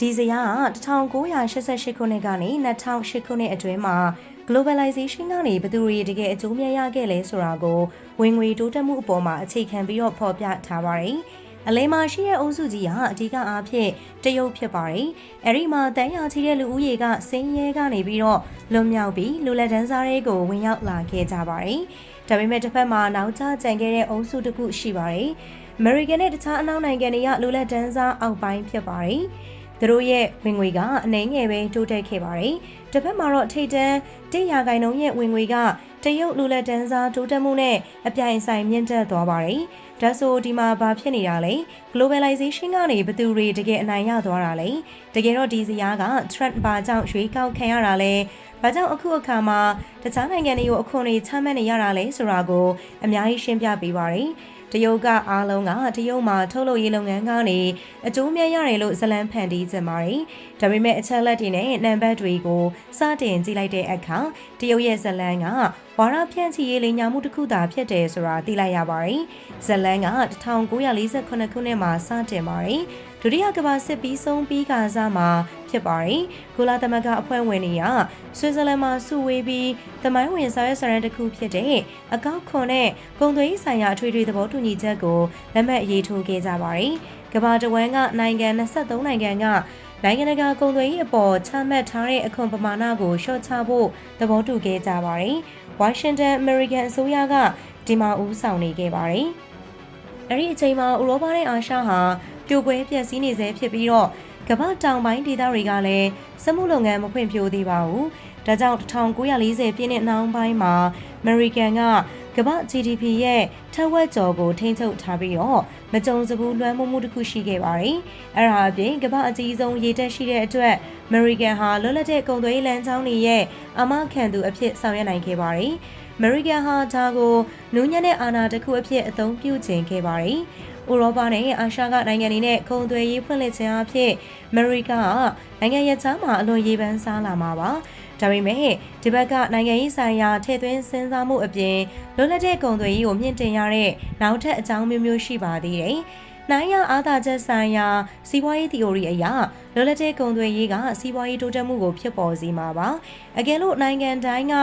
ဒီဇယားက1988ခုနှစ်ကနေ2008ခုနှစ်အတွင်းမှာ globalization ကနေဘယ်သူတွေတကယ်အကျိုးမြတ်ရခဲ့လဲဆိုတာကိုဝင်ငွေတိုးတက်မှုအပေါ်မှာအခြေခံပြီးတော့ဖော်ပြထားပါတယ်။အလဲမှာရှိတဲ့အုပ်စုကြီးဟာအဓိကအားဖြင့်တရုတ်ဖြစ်ပါတယ်။အဲဒီမှာတန်းရချီတဲ့လူဦးရေကစင်းရဲကနေပြီးတော့လွန်မြောက်ပြီးလူလက်တန်းစားတွေကိုဝင်ရောက်လာခဲ့ကြပါတယ်။ဒါပေမဲ့တစ်ဖက်မှာနောက်ကျကျန်ခဲ့တဲ့အုပ်စုတစ်ခုရှိပါတယ်။ American နဲ့တခြားအနောက်နိုင်ငံတွေကလူလက်တန်းစားအောက်ပိုင်းဖြစ်ပါတယ်။ သူတို့ရဲ့ဝင်ငွေကအနှဲငယ်ပဲတိုးတက်ခဲ့ပါတယ်။တစ်ဖက်မှာတော့ထိတ်တန်း100ရာခိုင်နှုန်းရဲ့ဝင်ငွေကတရုတ်လူလက်တန်းစားတိုးတက်မှုနဲ့အပြိုင်ဆိုင်မြင့်တက်သွားပါတယ်။ဒါဆိုဒီမှာဘာဖြစ်နေတာလဲ globalization ကနေဘသူတွေတကယ်အနိုင်ရသွားတာလဲတကယ်တော့ဒီစရာက trend ဘာကြောင့်ရွေးကောက်ခံရတာလဲဘာကြောင့်အခုအခါမှာတခြားနိုင်ငံတွေကိုအခွန်တွေချမှတ်နေရတာလဲဆိုတာကိုအများကြီးရှင်းပြပေးပါရစေ။ တရုတ်ကအားလုံးကတရုတ်မှာထုတ်လုပ်ရေးလုပ်ငန်းကနေအကျိုးမြတ်ရတယ်လို့ဇလန်းဖန်တီးကြပါတယ်။ဒါပေမဲ့အချက်လက်တွေနဲ့နံပါတ်တွေကိုစတင်ကြည့်လိုက်တဲ့အခါတရုတ်ရဲ့ဇလန်းကဝါရဖြန့်ချီရေးလိမ်ညာမှုတစ်ခုသာဖြစ်တယ်ဆိုတာသိလိုက်ရပါတယ်။ဇလန်းက1948ခုနှစ်မှာစတင်ပါတယ်။ဒုတိယကမ္ဘာစစ်ပြီးဆုံးပြီးကစားမှာဖြစ်ပါတယ်။ကုလသမဂ္ဂအဖွဲ့ဝင်တွေကဆွစ်ဇာလန်မှာစုဝေးပြီးသမိုင်းဝင်စာရွက်စာတမ်းတစ်ခုဖြစ်တဲ့အကောက်ခွန်နဲ့ဂုံသွေးဆိုင်ရာအထွေထွေသဘောတူညီချက်ကိုလက်မှတ်ရေးထိုးခဲ့ကြပါတယ်။ကမ္ဘာတဝန်းကနိုင်ငံ23နိုင်ငံက နိုင်ငံတကာကုန်သွယ်ရေးအပေါ်ချမှတ်ထားတဲ့အခွန်ပမာဏကိုလျှော့ချဖို့သဘောတူခဲ့ကြပါတယ်။ဝါရှင်တန်အမေရိကန်အစိုးရကဒီမှာဦးဆောင်နေခဲ့ပါတယ်။အဲ့ဒီအချိန်မှာဥရောပနဲ့အာရှဟာပြိုကွဲပျက်စီးနေဆဲဖြစ်ပြီးတော့ကမ္ဘာတောင်ပိုင်းဒေသတွေကလည်းစက်မှုလုပ်ငန်းမဖွံ့ဖြိုးသေးပါဘူး။ဒါကြောင့်1940ပြည့်နှစ်နှောင်းပိုင်းမှာအမေရိကန်က ကမ္ဘာ GDP ရဲ့ထက်ဝက်ကျော်ကိုထိန်းချုပ်ထားပြီးတော့မကြုံစဘူးလွှမ်းမိုးမှုတစ်ခုရှိခဲ့ပါတယ်။အဲ့ဒါအပြင်ကမ္ဘာအကြီးဆုံးရေတက်ရှိတဲ့အတွက်အမေရိကန်ဟာလွတ်လပ်တဲ့ကုန်သွယ်ရေးလမ်းကြောင်းတွေရဲ့အမခံသူအဖြစ်ဆောင်ရွက်နိုင်ခဲ့ပါတယ်။အမေရိကန်ဟာဒါကိုနူးညံ့တဲ့အာဏာတစ်ခုအဖြစ်အသုံးပြုခြင်းခဲ့ပါတယ်။ဥရောပနဲ့အာရှကနိုင်ငံတွေနဲ့ခုံသွယ်ရေးဖွင့်လှစ်ခြင်းအဖြစ်အမေရိကနိုင်ငံရဲ့ချမ်းမှာအလွန်ရေးပန်းစားလာမှာပါ ဒါပေမဲ့ဒီဘက်ကနိုင်ငံရေးဆိုင်ရာထည့်သွင်းစဉ်းစားမှုအပြင်လွတ်လပ်တဲ့ကုန်သွယ်ရေးကိုမြင့်တင်ရတဲ့နောက်ထပ်အကြောင်းမျိုးမျိုးရှိပါသေးတယ်။နိုင်ရအားသာချက်ဆိုင်ရာစီးပွားရေး theory အရ လွတ်လပ်တဲ့ကုန်သွယ်ရေးကစီးပွားရေးတိုးတက်မှုကိုဖြစ်ပေါ်စေမှာပါ။အကယ်လို့နိုင်ငံတိုင်းက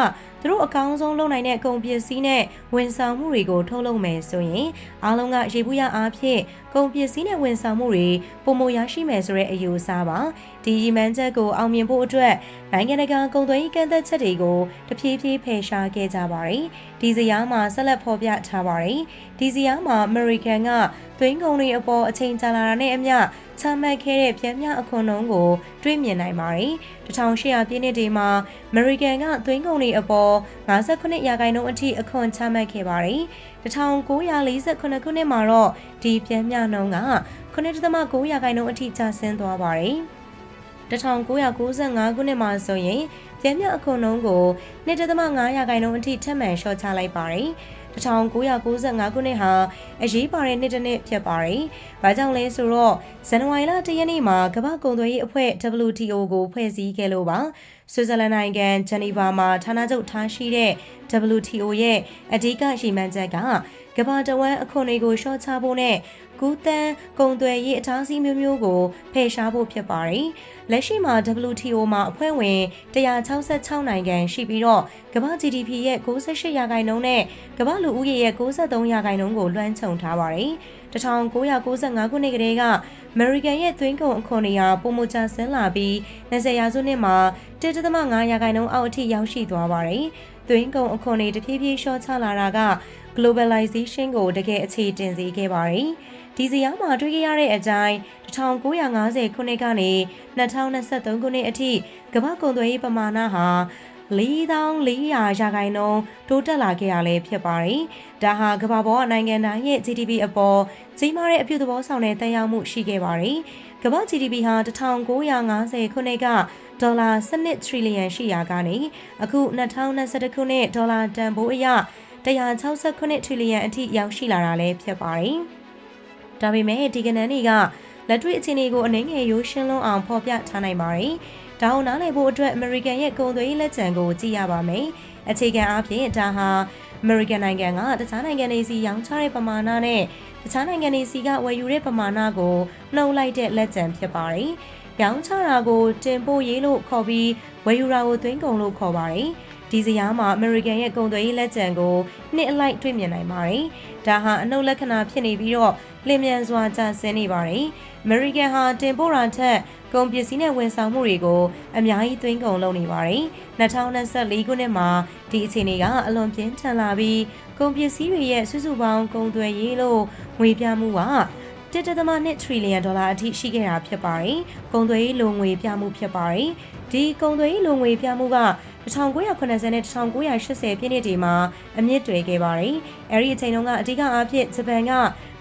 သူတို့အကောင်းဆုံးလုပ်နိုင်တဲ့ကုန်ပစ္စည်းနဲ့ဝန်ဆောင်မှုတွေကိုထုတ်လုပ်မယ်ဆိုရင်အားလုံးကရေဘူးရအားဖြင့်ကုန်ပစ္စည်းနဲ့ဝန်ဆောင်မှုတွေပုံမရရှိမယ်ဆိုတဲ့အယူအဆပါဒီရည်မှန်းချက်ကိုအောင်မြင်ဖို့အတွက်နိုင်ငံတကာကုန်သွယ်ရေးကန့်သတ်ချက်တွေကိုတဖြည်းဖြည်းဖယ်ရှားခဲ့ကြပါတယ်ဒီဇယားမှာဆက်လက်ဖော်ပြထားပါတယ်ဒီဇယားမှာ American ကသွင်းကုန်တွေအပေါ်အချိန်ကြာလာတာနဲ့အမျှချမှတ်ခဲ့တဲ့ပြန်မြအခွန်နှုန်းကို တွေ့မြင်နိုင်ပါတယ်1800ပြည့်နှစ်တွေမှာ American ကသွင်းကုန်တွေအပေါ်58ရာခိုင်နှုန်းအထိအခွန်ချမှတ်ခဲ့ပါတယ်1948ခုနှစ်မှာတော့ဒီပြန်မြနှုန်းက9.9ရာခိုင်နှုန်းအထိကျဆင်းသွားပါတယ်1995ခုနှစ်မှာဆိုရင်ပြန်မြအခွန်နှုန်းကို2.5ရာခိုင်နှုန်းအထိထပ်မံလျှော့ချလိုက်ပါတယ် 1995ခုနှစ်ဟာအရေးပါတဲ့နှစ်တစ်နှစ်ဖြစ်ပါတယ်။ဘာကြောင့်လဲဆိုတော့ဇန်နဝါရီလ1ရက်နေ့မှာကမ္ဘာ့ကုန်သွယ်ရေးအဖွဲ့ WTO ကိုဖွဲ့စည်းခဲ့လို့ပါ။ဆွစ်ဇာလန်နိုင်ငံဂျနီဗာမှာဌာနချုပ်ထားရှိတဲ့ WTO ရဲ့အဓိကရှိမှန်းချက်က ကမ္ဘာတဝန်းအခွန်တွေကိုလျှော့ချဖို့နဲ့ကူးတန်းကုန်သွယ်ရေးအထားစီးမျိုးမျိုးကိုဖယ်ရှားဖို့ဖြစ်ပါတယ်။လက်ရှိမှာ WTO မှာအဖွဲ့ဝင်166နိုင်ငံရှိပြီးတော့ကမ္ဘာ GDP ရဲ့68ရာခိုင်နှုန်းနဲ့ကမ္ဘာလူဦးရေရဲ့63ရာခိုင်နှုန်းကိုလွှမ်းခြုံထားပါတယ်။1995ခုနှစ်ကတည်းက American ရဲ့သွင်းကုန်အခွန်တွေဟာပုံမချဆင်းလာပြီး20ရာစုနှစ်မှာ1.5ရာခိုင်နှုန်းအောက်အထိရောက်ရှိသွားပါတယ်။သွင်းကုန်အခွန်တွေတဖြည်းဖြည်းလျှော့ချလာတာက globalization ကိုတကယ်အခြေတင်စေခဲ့ပါတယ်။ဒီဇယားမှာတွေ့ခဲ့ရတဲ့အတိုင်း1950ခုနှစ်ကနေ2023ခုနှစ်အထိကမ္ဘာကုန်သွယ်ရေးပမာဏဟာ4400ရာခိုင်နှုန်းတိုးတက်လာခဲ့ရလဲဖြစ်ပါတယ်။ဒါဟာကမ္ဘာပေါ်နိုင်ငံတိုင်းရဲ့ GDP အပေါ်ကြီးမားတဲ့အပြုသဘောဆောင်တဲ့တန်ရောက်မှုရှိခဲ့ပါတယ်။ကမ္ဘာ GDP ဟာ1950ခုနှစ်ကဒေါ်လာ17 trillion ရှိရာကနေအခု2021ခုနှစ်ဒေါ်လာတန်ဖိုးအရ 169 trillion အထိရောက်ရှိလာတာလည်းဖြစ်ပါတယ်။ဒါပေမဲ့ဒီကဏ္ဍတွေကလက်တွေ့အခြေအနေကိုအနည်းငယ်ရိုးရှင်းလွန်းအောင်ဖော်ပြထားနိုင်ပါတယ်။ဒါအောင်နားလည်ဖို့အတွက် American ရဲ့ကုန်သွယ်ရေးလက်ကျန်ကိုကြည့်ရပါမယ်။အခြေခံအားဖြင့်ဒါဟာ American နိုင်ငံကတခြားနိုင်ငံတွေစီရောင်းချတဲ့ပမာဏနဲ့တခြားနိုင်ငံတွေစီကဝယ်ယူတဲ့ပမာဏကိုနှုတ်လိုက်တဲ့လက်ကျန်ဖြစ်ပါတယ်။ရောင်းချတာကိုတင်ပို့ရေးလို့ခေါ်ပြီးဝယ်ယူတာကိုသွင်းကုန်လို့ခေါ်ပါတယ်။ ဒီစရာမှာအမေရိကန်ရဲ့ကုန်သွယ်ရေးလက်ကျန်ကိုနှစ်အလိုက်တွေ့မြင်နိုင်ပါတယ်။ဒါဟာအနှုတ်လက္ခဏာဖြစ်နေပြီးတော့လင်မြန်စွာကျဆင်းနေပါတယ်။ American ဟာတင်ပို့တာထက်ကုန်ပစ္စည်းနဲ့ဝန်ဆောင်မှုတွေကိုအများကြီးသွင်းကုန်လုပ်နေပါတယ်။2024ခုနှစ်မှာဒီအခြေအနေကအလွန်ပြင်းထန်လာပြီးကုန်ပစ္စည်းတွေရဲ့စုစုပေါင်းကုန်သွယ်ရေးလို့ငွေပြမှုက1.2ထရီလီယံဒေါ်လာအထိရှိခဲ့တာဖြစ်ပါတယ်။ကုန်သွယ်ရေးလိုငွေပြမှုဖြစ်ပါတယ်။ဒီကုန်သွယ်ရေးလိုငွေပြမှုက 1990နဲ့1980ပြည့်နှစ်တွေမှာအမြင့်တွယ်ခဲ့ပါတယ်။အဲဒီအချိန်တုန်းကအဓိကအားဖြင့်ဂျပန်က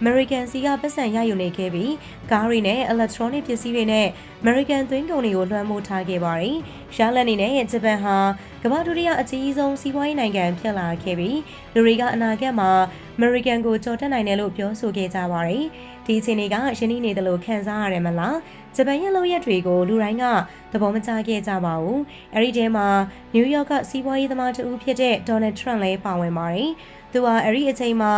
American စီကပတ်စံရယူနေခဲ့ပြီးကားတွေနဲ့ electronic ပစ္စည်းတွေနဲ့ American သွင်းကုန်တွေကိုလွှမ်းမိုးထားခဲ့ပါတယ်။ရှားလက်အနေနဲ့ဂျပန်ဟာကမ္ဘာဒုတိယအကြီးဆုံးစီးပွားရေးနိုင်ငံဖြစ်လာခဲ့ပြီးလူတွေကအနာဂတ်မှာ American ကိုကြော်တက်နိုင်တယ်လို့ပြောဆိုခဲ့ကြပါတယ်။ဒီအခြေအနေကရှင်းနေတယ်လို့ခံစားရတယ်မလား။ဂျပန်ရဲ့လုပ်ရက်တွေကိုလူတိုင်းကသဘောမကျခဲ့ကြပါဘူး။အဲဒီထဲမှာနယူးယောက်ကစီးပွားရေးသမားတဦးဖြစ်တဲ့ Donald Trump လည်းပါဝင်ပါတယ်။သူဟာအဲ့ဒီအချိန်မှာ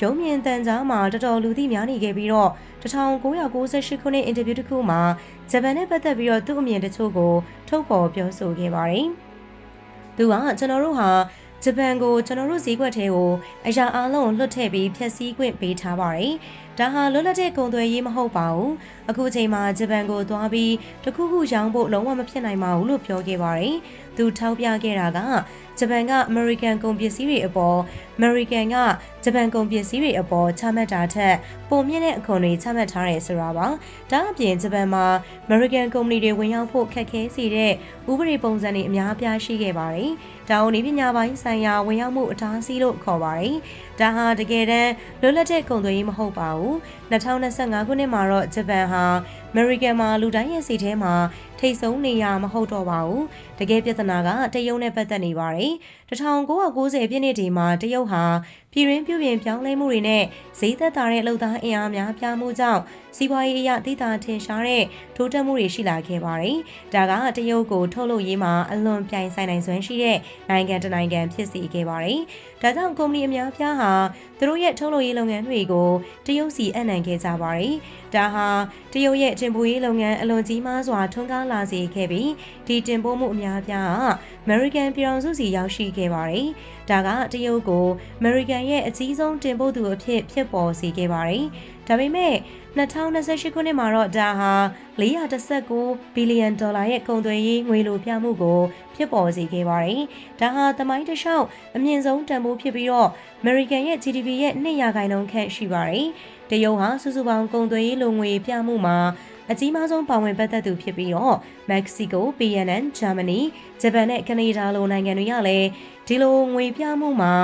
ရုံးမြင့်တန်ကြားမှာတော်တော်လူသိများနေခဲ့ပြီးတော့1998ခုနှစ်အင်တာဗျူးတစ်ခုမှာဂျပန်နဲ့ပတ်သက်ပြီးတော့သူ့အမြင်တချို့ကိုထုတ်ဖော်ပြောဆိုခဲ့ပါတယ်။သူကကျွန်တော်တို့ဟာ ဂျပန်ကိုကျွန်တော်တို့ဈေးကွက်ထဲကိုအရာအလုံးလွှတ်ထည့်ပြီးဖျက်ဆီးခွင့်ပေးထားပါတယ်။ဒါဟာလွတ်လပ်တဲ့ကုန်သွယ်ရေးမဟုတ်ပါဘူး။အခုချိန်မှာဂျပန်ကိုသွားပြီးတခုခုရောင်းဖို့လုံးဝမဖြစ်နိုင်ပါဘူးလို့ပြောခဲ့ပါတယ်။သူထောက်ပြခဲ့တာကဂျပန်က American ကုန်ပစ္စည်းတွေအပေါ် American ကဂျပန်ကုန်ပစ္စည်းတွေအပေါ်ချမှတ်တာထက်ပုံမြင့်တဲ့အခွန်တွေချမှတ်ထားတယ်ဆိုတာပါ။ဒါအပြင်ဂျပန်မှာ American ကုမ္ပဏီတွေဝင်ရောက်ဖို့ခက်ခဲစေတဲ့ဥပဒေပုံစံတွေအများအပြားရှိခဲ့ပါတယ်။ ဒါအောင်ဒီပညာပိုင်းဆိုင်ရာဝင်ရောက်မှုအတားအဆီးလို့ခေါ်ပါတယ်။ဒါဟာတကယ်တမ်းလွတ်လပ်တဲ့ကုန်သွယ်ရေးမဟုတ်ပါဘူး။2025ခုနှစ်မှာတော့ဂျပန်ဟာ American မှာလူတိုင်းရဲ့စိတ်ထဲမှာ ထိတ်ဆုံးနေရမဟုတ်တော့ပါဘူး။တကယ်ပြဿနာကတရုတ်နဲ့ပတ်သက်နေပါတယ်။1990ပြည့်နှစ်ဒီမှာတရုတ်ဟာပြည်ရင်းပြုပြင်ပြောင်းလဲမှုတွေနဲ့ဈေးသက်သာတဲ့အလုပ်သားအင်အားများပြားမှုကြောင့်စီးပွားရေးအရသိတာထင်ရှားတဲ့ထိုးတက်မှုတွေရှိလာခဲ့ပါတယ်။ဒါကတရုတ်ကိုထုတ်လုပ်ရေးမှာအလွန်ပြိုင်ဆိုင်နိုင်စွမ်းရှိတဲ့နိုင်ငံတစ်နိုင်ငံဖြစ်စေခဲ့ပါတယ်။ ဒါကြောင့်ကုမ္ပဏီအများပြားဟာသူတို့ရဲ့ထုတ်လုပ်ရေးလုပ်ငန်းတွေကိုတရုတ်စီအနှံခဲ့ကြပါတယ်။ဒါဟာတရုတ်ရဲ့တင်ပို့ရေးလုပ်ငန်းအလွန်ကြီးမားစွာထွန်းကားလာစေခဲ့ပြီးဒီတင်ပို့မှုအများပြားဟာ American ပြည်ထောင်စုစီရောက်ရှိခဲ့ပါတယ်။ဒါကတရုတ်ကို American ရဲ့အကြီးဆုံးတင်ပို့သူအဖြစ်ဖြစ်ပေါ်စေခဲ့ပါတယ်။ ဒါပေမဲ့2028ခုနှစ်မှာတော့ဒါဟာ419ဘီလီယံဒေါ်လာရဲ့ကုန်သွယ်ရေးငွေလိုပြမှုကိုဖြစ်ပေါ်စေခဲ့ပါတယ်။ဒါဟာသမိုင်းတစ်လျှောက်အမြင့်ဆုံးတန်ဖိုးဖြစ်ပြီးတော့ American ရဲ့ GDP ရဲ့2ရာခိုင်နှုန်းခန့်ရှိပါတယ်။တရုတ်ဟာစုစုပေါင်းကုန်သွယ်ရေးလိုငွေပြမှုမှာအကြီးမားဆုံးပါဝင်ပတ်သက်သူဖြစ်ပြီးတော့မက္ကဆီကို PNN ဂျာမနီဂျပန်နဲ့ကနေဒါလိုနိုင်ငံတွေကလည်းဒီလိုငွေပြမှုမှာ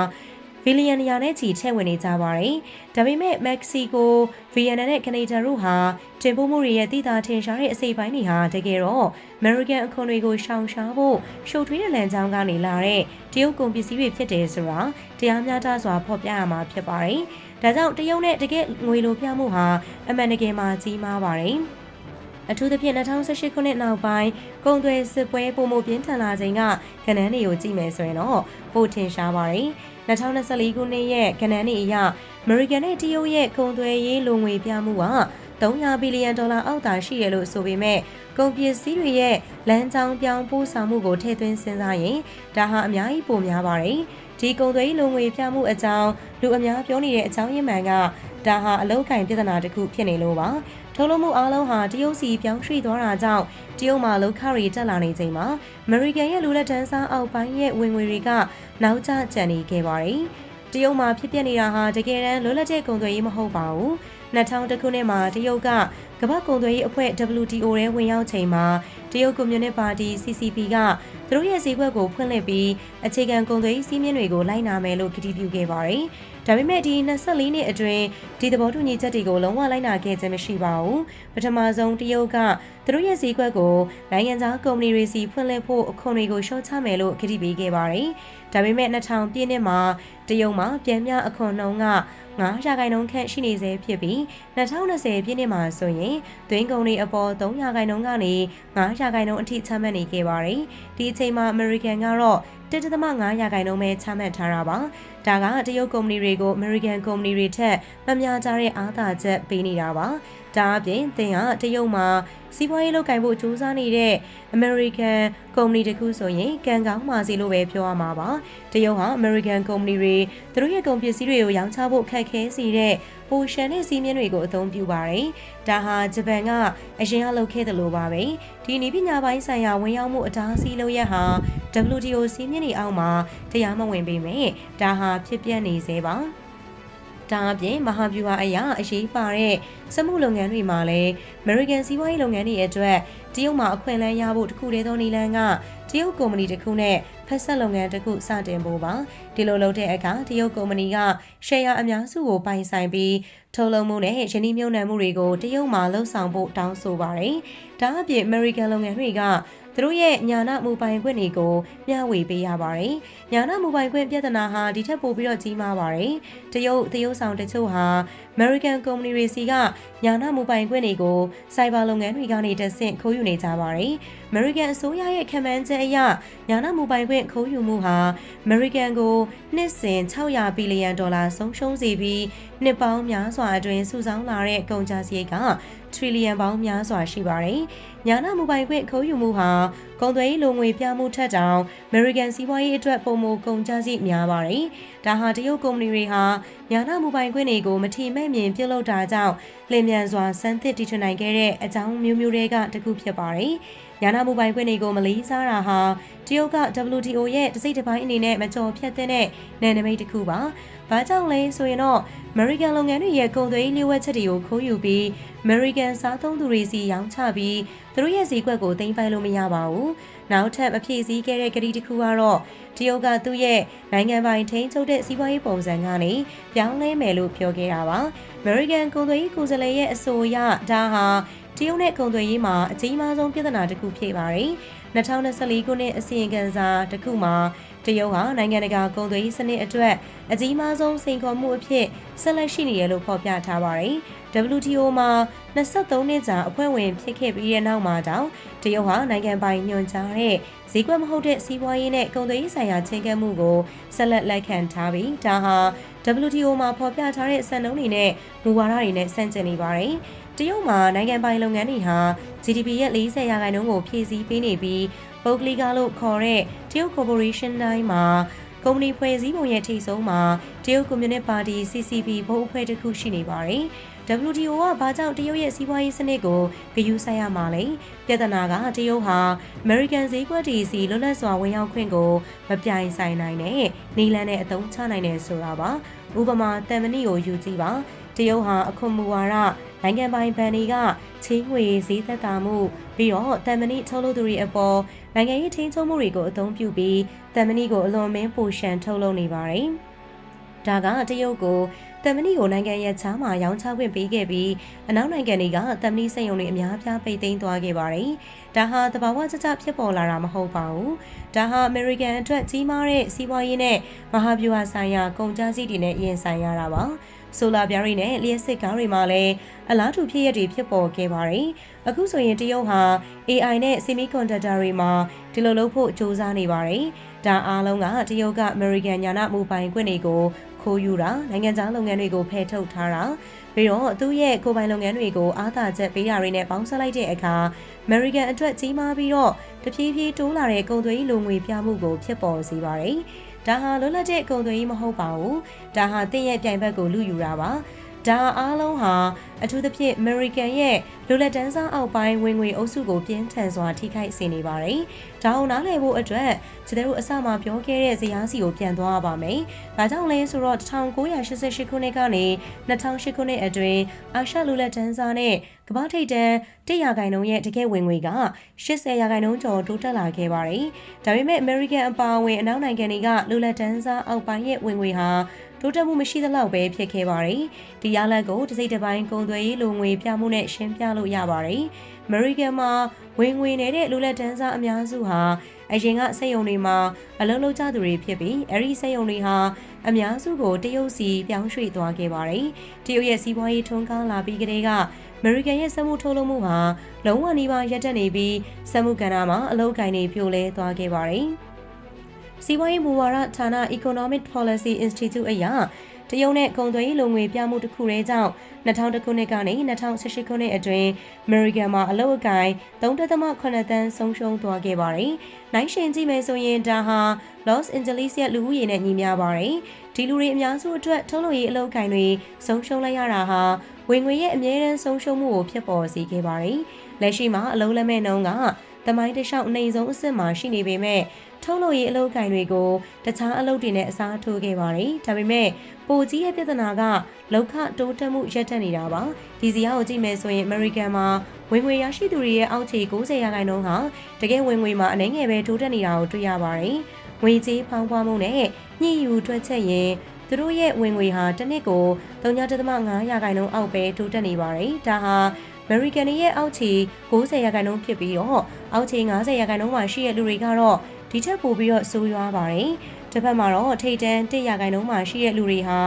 ဘီလီယံရာနဲ့ချီထည့်ဝင်နေကြပါတယ်။ဒါပေမဲ့မက္ကဆီကိုဗီယက်နမ်နဲ့ကနေဒါတို့ဟာတင်ပို့မှုတွေရဲ့တည်တာထင်ရှားတဲ့အစိပ်ပိုင်းတွေဟာတကယ်တော့ American အခွန်တွေကိုရှောင်ရှားဖို့ရှုပ်ထွေးတဲ့လမ်းကြောင်းကနေလာတဲ့တရုတ်ကုန်ပစ္စည်းတွေဖြစ်တယ်ဆိုတာတရားမျှတစွာဖော်ပြရမှာဖြစ်ပါတယ်။ဒါကြောင့်တရုတ်နဲ့တကယ်ငွေလိုပြမှုဟာအမှန်တကယ်မှကြီးမားပါတယ်။ အထူးသဖြင့်2018ခုနှစ်နောက်ပိုင်းကုန်သွယ်စစ်ပွဲပုံမှုပြင်းထန်လာချိန်ကကဏ္ဍတွေကိုကြည့်မယ်ဆိုရင်တော့ပိုထင်ရှားပါတယ်။2024ခုနှစ်ရဲ့ကဏ္ဍတွေအရ American နဲ့တရုတ်ရဲ့ကုန်သွယ်ရေးလိုငွေပြမှုက300ဘီလီယံဒေါ်လာအောက်သာရှိရလို့ဆိုပေမဲ့ကုန်ပစ္စည်းတွေရဲ့လမ်းကြောင်းပြောင်းပို့ဆောင်မှုကိုထည့်သွင်းစဉ်းစားရင်ဒါဟာအများကြီးပိုများပါတယ်။ဒီကုန်သွယ်ရေးလိုငွေပြမှုအကြောင်းလူအများပြောနေတဲ့အကြောင်းရင်းမှန်ကဒါဟာအလောက်ကိုင်ပြဿနာတစ်ခုဖြစ်နေလို့ပါ ထုတ်လုပ်မှုအားလုံးဟာတရုတ်စီပြောင်းရွှေ့သွားတာကြောင့်တရုတ်မှာလောက်ခရီတက်လာနေချိန်မှာအမေရိကန်ရဲ့လူလက်တန်းစားအောက်ပိုင်းရဲ့ဝင်ငွေတွေကနောက်ကျကျန်နေခဲ့ပါတယ်တရုတ်မှာဖြစ်ပျက်နေတာဟာတကယ်တမ်းလွတ်လပ်တဲ့ကုန်သွယ်ရေးမဟုတ်ပါဘူး2000ခုနှစ်မှာတရုတ်ကကမ္ဘာကုန်သွယ်ရေးအဖွဲ့ WTO ထဲဝင်ရောက်ချိန်မှာတရုတ်ကွန်မြူနစ်ပါတီ CCP ကသူတို့ရဲ့ဈေးကွက်ကိုဖွင့်လှစ်ပြီးအခြေခံကုန်သွယ်ရေးစည်းမျဉ်းတွေကိုလိုက်နာမယ်လို့ကတိပြုခဲ့ပါတယ်။ ဒါပေမဲ့ဒီ24နှစ်အတွင်းဒီသဘောတူညီချက်တွေကိုလုံးဝလိုက်နာခဲ့ခြင်းမရှိပါဘူး။ပထမဆုံးတရုတ်ကသူတို့ရဲ့ဈေးကွက်ကိုနိုင်ငံခြားကုမ္ပဏီတွေစီဖွင့်လှစ်ဖို့အခွန်တွေကိုလျှော့ချမယ်လို့ကတိပေးခဲ့ပါတယ်။ဒါပေမဲ့2000ပြည့်နှစ်မှာတရုတ်မှာပြန်မြအခွန်နှုန်းက 9ရာခိုင်နှုန်းခန့်ရှိနေစေဖြစ်ပြီး2020ပြည့်နှစ်မှာဆိုရင်သွင်းကုန်တွေအပေါ်3ရာခိုင်နှုန်းကနေ9ရာခိုင်နှုန်းအထိချမှတ်နေခဲ့ပါတယ်။ဒီအချိန်မှာ American ကတော့1.5ရာခိုင်နှုန်းပဲချမှတ်ထားတာပါ။ဒါကတရုတ်ကုမ္ပဏီတွေကို American ကုမ္ပဏီတွေထက်မများကြတဲ့အားသာချက်ပေးနေတာပါ။ ဒါအပြင်သင်ကတရုတ်မှာစီးပွားရေးလုပ်ကိုင်ဖို့ကြိုးစားနေတဲ့အမေရိကန်ကုမ္ပဏီတစ်ခုဆိုရင်ကံကောင်းပါစေလို့ပဲပြောရမှာပါတရုတ်ဟာအမေရိကန်ကုမ္ပဏီတွေသူတို့ရဲ့ကုန်ပစ္စည်းတွေကိုရောင်းချဖို့ခက်ခဲစေတဲ့ပိုရှန်တဲ့စီးမြင့်တွေကိုအသုံးပြုပါတယ်ဒါဟာဂျပန်ကအရင်ကလုပ်ခဲ့တယ်လို့ပါပဲဒီနည်းပညာပိုင်းဆိုင်ရာဝင်ရောက်မှုအတားအဆီးလုပ်ရဟာ WTO စီးမြင့်တွေအောက်မှာတရားမဝင်ပေမဲ့ဒါဟာဖြစ်ပျက်နေသေးပါ ဒါအပြင်မဟာဗျူဟာအရာအရေးပါတဲ့စက်မှုလုပ်ငန်းတွေမှာလည်း American စီးပွားရေးလုပ်ငန်းတွေအတွက်တရုတ်မှာအခွင့်အလမ်းရဖို့တခုတည်းသောနည်းလမ်းကတရုတ်ကုမ္ပဏီတစ်ခုနဲ့ဖက်ဆက်လုပ်ငန်းတစ်ခုစတင်ဖို့ပါဒီလိုလုပ်တဲ့အခါတရုတ်ကုမ္ပဏီကရှယ်ယာအများစုကိုပိုင်ဆိုင်ပြီးထုတ်လုပ်မှုနဲ့ယင်းနှိမ့်မြုံနှံမှုတွေကိုတရုတ်မှာလှုပ်ဆောင်ဖို့တောင်းဆိုပါတယ်ဒါအပြင် American လုပ်ငန်းတွေက သူတို့ရဲ့ညာနာမူပိုင်ခွင့်တွေကိုမျှဝေပေးရပါတယ်။ညာနာမူပိုင်ခွင့်ပြဿနာဟာဒီထက်ပိုပြီးတော့ကြီးမားပါတယ်။တရုတ်တရုတ်ဆောင်တချို့ဟာ American Company တွေစီကညာနာမူပိုင်ခွင့်တွေကိုစိုက်ဘာလုပ်ငန်းတွေကနေတဆင့်ခိုးယူနေကြပါတယ်။ American အစိုးရရဲ့ခံမှန်းချက်အရညာနာမူပိုင်ခွင့်ခိုးယူမှုဟာ American ကိုနှစ်စဉ်600ဘီလီယံဒေါ်လာဆုံးရှုံးစေပြီးနှစ်ပေါင်းများစွာအတွင်းစုဆောင်းလာတဲ့ကုန်ကျစရိတ်ကထရီလီယံပေါင်းများစွာရှိပါတယ်။ ညာနာမူပိုင်ခွင့်ခိုးယူမှုဟာကုန်သွယ်ရေးလိုငွေပြမှုထက်တောင် American စီးပွားရေးအတွက်ပုံမကုန်ကျစရိတ်များပါတယ်။ဒါဟာတရုတ်ကုမ္ပဏီတွေဟာညာနာမူပိုင်ခွင့်တွေကိုမထီမဲ့မြင်ပြုတ်လုတာကြောင့်လင်မြန်စွာစမ်းသစ်တည်ထွင်နိုင်ခဲ့တဲ့အကြောင်းမျိုးမျိုးတွေကတစ်ခုဖြစ်ပါတယ်။ညာနာမူပိုင်ခွင့်တွေကိုမလေးစားတာဟာတရုတ်က WTO ရဲ့တစိမ့်တစ်ပိုင်းအနေနဲ့မကြော်ဖြတ်တဲ့နယ်နိမိတ်တစ်ခုပါ။ဘာကြောင့်လဲဆိုရင်တော့ American လုပ်ငန်းတွေရဲ့ကုန်သွယ်ရေးလျှို့ဝှက်ချက်တွေကိုခိုးယူပြီး American စားသုံးသူတွေစီရောင်းချပြီးသူတို့ရဲ့ဈေးကွက်ကိုတင်ပိုင်လို့မရပါဘူး။နောက်ထပ်မဖြည့်ဆည်းခဲ့တဲ့ကတိတစ်ခုကတော့တရုတ်ကသူ့ရဲ့နိုင်ငံပိုင်ထိန်းချုပ်တဲ့စီးပွားရေးပုံစံကနေပြောင်းလဲမယ်လို့ပြောခဲ့တာပါ။ American ကုန်သွယ်ရေးကိုယ်စားလှယ်ရဲ့အဆိုအရဒါဟာတရုတ်နဲ့ကုန်သွယ်ရေးမှာအကြီးမားဆုံးပြဿနာတစ်ခုဖြစ်ပါတယ်။ 2024ခုနှစ်အစီရင်ခံစာတစ်ခုမှာတရုတ်ဟာနိုင်ငံတကာကုန်သွယ်ရေးစနစ်အတွက်အကြီးမားဆုံးစိန်ခေါ်မှုအဖြစ်ဆက်လက်ရှိနေရလို့ဖော်ပြထားပါတယ်။ WTO မှာ23နှစ်ကြာအဖွဲ့ဝင်ဖြစ်ခဲ့ပြီးတဲ့နောက်မှာတောင်တရုတ်ဟာနိုင်ငံပိုင်ညွှန်ကြားတဲ့ဈေးကွက်မဟုတ်တဲ့စီးပွားရေးနဲ့ကုန်သွယ်ရေးဆိုင်ရာချင်းကပ်မှုကိုဆက်လက်လက်ခံထားပြီးဒါဟာ WTO မှာဖော်ပြထားတဲ့စံနှုန်းတွေနဲ့မူဝါဒတွေနဲ့ဆန့်ကျင်နေပါတယ်။ တရုတ်မှာနိုင်ငံပိုင်လုပ်ငန်းတွေဟာ GDP ရဲ့40ရာခိုင်နှုန်းကိုဖြည့်ဆည်းပေးနေပြီးပုဂ္ဂလိကလို့ခေါ်တဲ့တရုတ် Corporation တိုင်းမှာကုမ္ပဏီဖွဲ့စည်းပုံရဲ့ထိပ်ဆုံးမှာတရုတ်ကွန်မြူနစ်ပါတီ CCP ဘုတ်အဖွဲ့တစ်ခုရှိနေပါတယ်။ WTO ကဘာကြောင့်တရုတ်ရဲ့စီးပွားရေးစနစ်ကိုဂရုစိုက်ရမှာလဲပြဿနာကတရုတ်ဟာ American ဈေးကွက်တီစီလွတ်လပ်စွာဝင်ရောက်ခွင့်ကိုမပြိုင်ဆိုင်နိုင်တဲ့နီလန်နဲ့အသုံးချနိုင်တယ်ဆိုတာပါဥပမာတန်မဏိကိုယူကြည့်ပါတရုတ်ဟာအခွန်မူဝါဒ နိုင်ငံပိုင်ဘဏ်တွေကချင်းငွေဈေးသက်သာမှုပြီးတော့တန်မဏိထုတ်လုပ်သူတွေအပေါ်နိုင်ငံရေးထိန်းချုပ်မှုတွေကိုအသုံးပြုပြီးတန်မဏိကိုအလွန်မင်းပိုရှန်ထုတ်လုပ်နေပါတယ်။ဒါကတရုတ်ကိုတမ်မဏိကိုနိုင်ငံရဲ့ချားမှာရောင်းချခွင့်ပေးခဲ့ပြီးအနောက်နိုင်ငံတွေကတမ်မဏိစက်ရုံတွေအများပြားပိတ်သိမ်းသွားခဲ့ပါတယ်။ဒါဟာတဘာဝကျကျဖြစ်ပေါ်လာတာမဟုတ်ပါဘူး။ဒါဟာအမေရိကန်အတွက်ကြီးမားတဲ့စီးပွားရေးနဲ့မဟာဗျူဟာဆိုင်ရာကုန်ကျစည်တွေနဲ့ရင်ဆိုင်ရတာပါ။ ဆိုလာပြားတွေနဲ့လျှက်စစ်ကားတွေမှာလည်းအလားတူဖြစ်ရတွေဖြစ်ပေါ်ခဲ့ပါတယ်။အခုဆိုရင်တရုတ်ဟာ AI နဲ့ semiconductor တွေမှာဒီလိုလုပ်ဖို့စ조사နေပါတယ်။ဒါအားလုံးကတရုတ်က American ညာနာမူပိုင်ခွင့်တွေကိုခိုးယူတာနိုင်ငံခြားလုပ်ငန်းတွေကိုဖယ်ထုတ်ထားတာပြီးတော့သူ့ရဲ့ကိုပိုင်လုပ်ငန်းတွေကိုအားသာချက်ပေးတာတွေနဲ့ပေါင်းစပ်လိုက်တဲ့အခါ American အတွက်ကြီးမားပြီးတော့တဖြည်းဖြည်းတိုးလာတဲ့ကုန်သွယ်ရေးလိုငွေပြမှုကိုဖြစ်ပေါ်စေပါတယ်။ ဒါဟာလွတ်လပ်တဲ့ကုန်သွယ်ရေးမဟုတ်ပါဘူးဒါဟာတင့်ရဲ့ပြိုင်ဘက်ကိုလူယူတာပါ ဒါအားလုံးဟာအထူးသဖြင့် American ရဲ့လူလက်တန်းစားအောက်ပိုင်းဝင်ငွေအုပ်စုကိုပြင်းထန်စွာထိခိုက်စေနေပါတယ်။ဒါအောင်နားလည်ဖို့အတွက်ကျွန်တော်တို့အစမှပြောခဲ့တဲ့ဇယားစီကိုပြန်သွားပါမယ်။ဒါကြောင့်လဲဆိုတော့1988ခုနှစ်ကနေ2008ခုနှစ်အတွင်းအာရှလူလက်တန်းစားနဲ့ကမ္ဘာထိပ်တန်း100ရာခိုင်နှုန်းရဲ့တကယ်ဝင်ငွေက80ရာခိုင်နှုန်းကျော်တိုးတက်လာခဲ့ပါတယ်။ဒါပေမဲ့ American အပါအဝင်အနောက်နိုင်ငံတွေကလူလက်တန်းစားအောက်ပိုင်းရဲ့ဝင်ငွေဟာ တိုးတက်မှုမရှိသလောက်ပဲဖြစ်ခဲ့ပါတယ်။ဒီရလဒ်ကိုတစ်စိတ်တစ်ပိုင်းကုန်သွယ်ရေးလိုငွေပြမှုနဲ့ရှင်းပြလို့ရပါတယ်။ American မှာဝင်ငွေနေတဲ့လူလက်တန်းစားအများစုဟာအရင်ကစက်ရုံတွေမှာအလုပ်လုပ်ကြသူတွေဖြစ်ပြီးအဲဒီစက်ရုံတွေဟာအများစုကိုတရုတ်စီပြောင်းရွှေ့သွားခဲ့ပါတယ်။တရုတ်ရဲ့စီးပွားရေးထွန်းကားလာပြီးကတည်းက American ရဲ့စက်မှုထုတ်လုပ်မှုဟာလုံးဝနှီးပါရပ်တန့်နေပြီးစက်မှုကဏ္ဍမှာအလုပ်ကိုင်တွေပြိုလဲသွားခဲ့ပါတယ်။ စီးပွားရေးမူဝါဒဌာန Economic Policy Institute အရတရုတ်နဲ့ကုန်သွယ်ရေးလုံငွေပြမှုတစ်ခုတည်းကြောင့်2000ခုနှစ်ကနေ2018ခုနှစ်အတွင်းအမေရိကန်မှာအလုပ်အကိုင်3.8တန်းဆုံးရှုံးသွားခဲ့ပါတယ်။နိုင်ရှင်ကြည့်မယ်ဆိုရင်ဒါဟာ Los Angeles ရဲ့လူဦးရေနဲ့ညီမျှပါတယ်။ဒီလူတွေအများစုအတွက်ထုတ်လုပ်ရေးအလုပ်ကိုင်တွေဆုံးရှုံးလိုက်ရတာဟာဝင်ငွေရဲ့အမြဲတမ်းဆုံးရှုံးမှုကိုဖြစ်ပေါ်စေခဲ့ပါတယ်။လက်ရှိမှာအလုံးလက်မဲ့နှုန်းကတမိုင်းတစ်လျှောက်အနေဆုံးအဆင့်မှာရှိနေပေမဲ့ ထုတ်လုပ်ရေးအလုပ်ကိုင်တွေကိုတခြားအလုပ်တွေနဲ့အစားထိုးခဲ့ပါတယ်။ဒါပေမဲ့ပိုကြီးရဲ့ပြဿနာကလောက်ခတိုးတက်မှုရပ်တန့်နေတာပါ။ဒီစီယာကိုကြည့်မယ်ဆိုရင် American မှာဝင်ငွေရရှိသူတွေရဲ့အောက်ခြေ90ရာခိုင်နှုန်းဟာတကယ်ဝင်ငွေမှာအနေငယ်ပဲတိုးတက်နေတာကိုတွေ့ရပါတယ်။ငွေကြေးဖောင်းပွားမှုနဲ့ညှိယူတွက်ချက်ရင်သူတို့ရဲ့ဝင်ငွေဟာတစ်နှစ်ကို3.5ရာခိုင်နှုန်းအောက်ပဲတိုးတက်နေပါတယ်။ဒါဟာ American ရဲ့အောက်ခြေ90ရာခိုင်နှုန်းဖြစ်ပြီးတော့အောက်ခြေ90ရာခိုင်နှုန်းမှာရှိတဲ့လူတွေကတော့ ဒီထက်ပိုပြီးတော့ဆိုးရွားပါတယ်။တစ်ဖက်မှာတော့ထိတ်တန်း1ရာခိုင်နှုန်းမှာရှိတဲ့လူတွေဟာ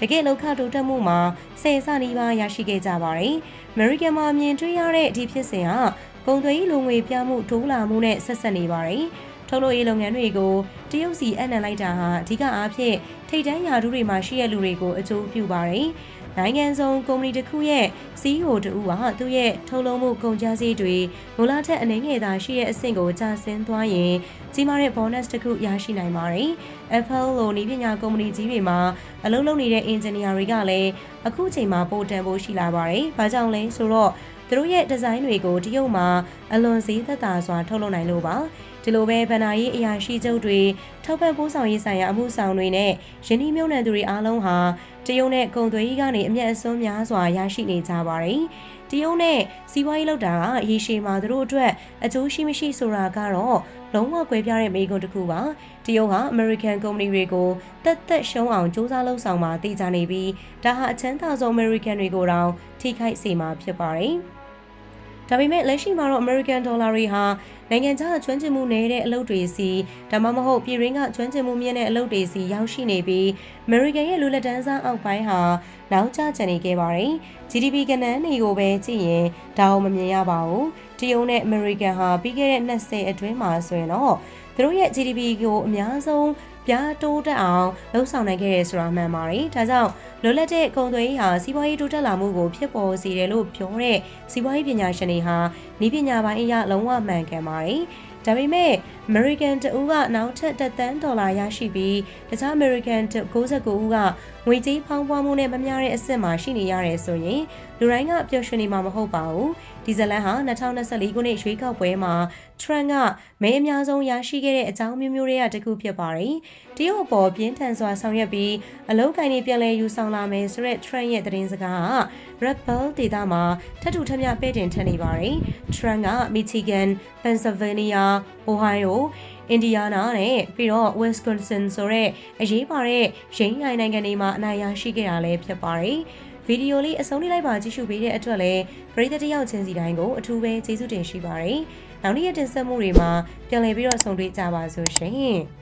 တကယ်လောက်ခတိုးတက်မှုမှာဆယ်ဆနီးပါးရရှိခဲ့ကြပါတယ်။ American မှာမြင်တွေ့ရတဲ့ဒီဖြစ်စဉ်ဟာကုန်သွယ်ရေးလုံငွေပြမှုထိုးလာမှုနဲ့ဆက်ဆက်နေပါတယ်။ထုတ်လုပ်ရေးလုပ်ငန်းတွေကိုတရုတ်စီအနှံလိုက်တာဟာအဓိကအားဖြင့်ထိတ်တန်းယာဒူးတွေမှာရှိတဲ့လူတွေကိုအကျိုးပြုပါတယ်။ နိုင်ငံစုံကုမ္ပဏီတစ်ခုရဲ့ CEO တူကသူ့ရဲ့ထုတ်လုပ်မှုကုန်ကျစရိတ်တွေမူလထက်အနေငယ်သာရှိတဲ့အဆင့်ကိုကျဆင်းသွားရင်ကြီးမားတဲ့ bonus တစ်ခုရရှိနိုင်ပါတယ်။ Apple လိုနည်းပညာကုမ္ပဏီကြီးတွေမှာအလုပ်လုပ်နေတဲ့ engineer တွေကလည်းအခုချိန်မှာပိုတန်ဖို့ရှိလာပါတယ်။ဘာကြောင့်လဲဆိုတော့သူတို့ရဲ့ဒီဇိုင်းတွေကိုတရုတ်မှာအလွန်ဈေးသက်သာစွာထုတ်လုပ်နိုင်လို့ပါ ဒီလိုပဲဗန္နာရေးအရာရှိချုပ်တွေထောက်ပံ့ပို့ဆောင်ရေးဆိုင်ရာအမှုဆောင်တွေနဲ့ယင်းနှိမ့်မြုံနှံသူတွေအားလုံးဟာတရုတ်နဲ့ကုန်သွယ်ရေးကနေအမျက်အစွန်းများစွာရရှိနေကြပါတယ်တရုတ်နဲ့စီးပွားရေးလောက်တာကရေရှည်မှာသူတို့အတွက်အကျိုးရှိမရှိဆိုတာကတော့လုံးဝကွဲပြားတဲ့မိကွန်းတစ်ခုပါတရုတ်ဟာ American ကုမ္ပဏီတွေကိုတက်တက်ရှုံးအောင်စ조사လှုပ်ဆောင်မှာသိကြနေပြီးဒါဟာအချမ်းသာဆုံး American တွေကိုတောင်ထိခိုက်စေမှာဖြစ်ပါတယ် ဒါပေမဲ့လက်ရှိမှာတော့ American Dollar တွေဟာနိုင်ငံခြားကျွမ်းကျင်မှုနည်းတဲ့အလုပ်တွေစီဒါမှမဟုတ်ပြည်ရင်းကကျွမ်းကျင်မှုမြင့်တဲ့အလုပ်တွေစီရောက်ရှိနေပြီး American ရဲ့လူလက်တန်းစားအောက်ပိုင်းဟာနောက်ကျကျန်နေခဲ့ပါတယ်။ GDP ကဏ္ဍတွေကိုပဲကြည့်ရင်ဒါအောင်မမြင်ရပါဘူး။တရုတ်နဲ့ American ဟာပြီးခဲ့တဲ့20အတွင်းမှာဆိုရင်တော့သူတို့ရဲ့ GDP ကိုအများဆုံး ပြားတိုးတက်အောင်လှုံ့ဆော်နိုင်ခဲ့ရဆိုတာမှန်ပါတယ်။ဒါကြောင့်လွတ်လပ်တဲ့ကုန်သွယ်ရေးဟာစီးပွားရေးတိုးတက်လာမှုကိုဖြစ်ပေါ်စေတယ်လို့ပြောတဲ့စီးပွားရေးပညာရှင်တွေဟာဤပညာပိုင်းအရလုံးဝမှန်ကန်ပါတယ်။ဒါပေမဲ့ American တဦးကနောက်ထပ်တသန်းဒေါ်လာရရှိပြီးတခြား American 69ဦးကငွေကြေးဖောင်းပွားမှုနဲ့မမျှတဲ့အဆင့်မှာရှိနေရတယ်ဆိုရင်လူတိုင်းကပျော်ရွှင်နေမှာမဟုတ်ပါဘူး ဒီဇလန်ဟာ2024ခုနှစ်ရွေးကောက်ပွဲမှာ Trump ကမဲအများဆုံးရရှိခဲ့တဲ့အကြောင်းမျိုးမျိုးတွေကတခုဖြစ်ပါတယ်တရုတ်အပေါ်ပြင်းထန်စွာဆောင်ရွက်ပြီးအလုံးကိုင်းနေပြန်လဲယူဆောင်လာမယ်ဆိုတဲ့ Trump ရဲ့သတင်းစကားက Red Bull ဒေသမှာထပ်တူထပ်မျှပဲ့တင်ထက်နေပါတယ် Trump က Michigan, Pennsylvania, Ohio အင်ဒီယာနာနဲ့ပြီးတော့ Wisconsin ဆိုတဲ့အရေးပါတဲ့ရင်းရိုင်နိုင်ငံတွေမှာအနိုင်ရရှိခဲ့တာလည်းဖြစ်ပါတယ်။ ဗီဒီယိုလေးအဆုံးလေးလိုက်ပါကြည့်ရှုပေးတဲ့အတွက်လည်းပရိသတ်တယောက်ချင်းစီတိုင်းကိုအထူးပဲကျေးဇူးတင်ရှိပါတယ်။နောက်နေ့ရက်တင်ဆက်မှုတွေမှာပြန်လည်ပြီးတော့ဆုံတွေ့ကြပါစို့ရှင်။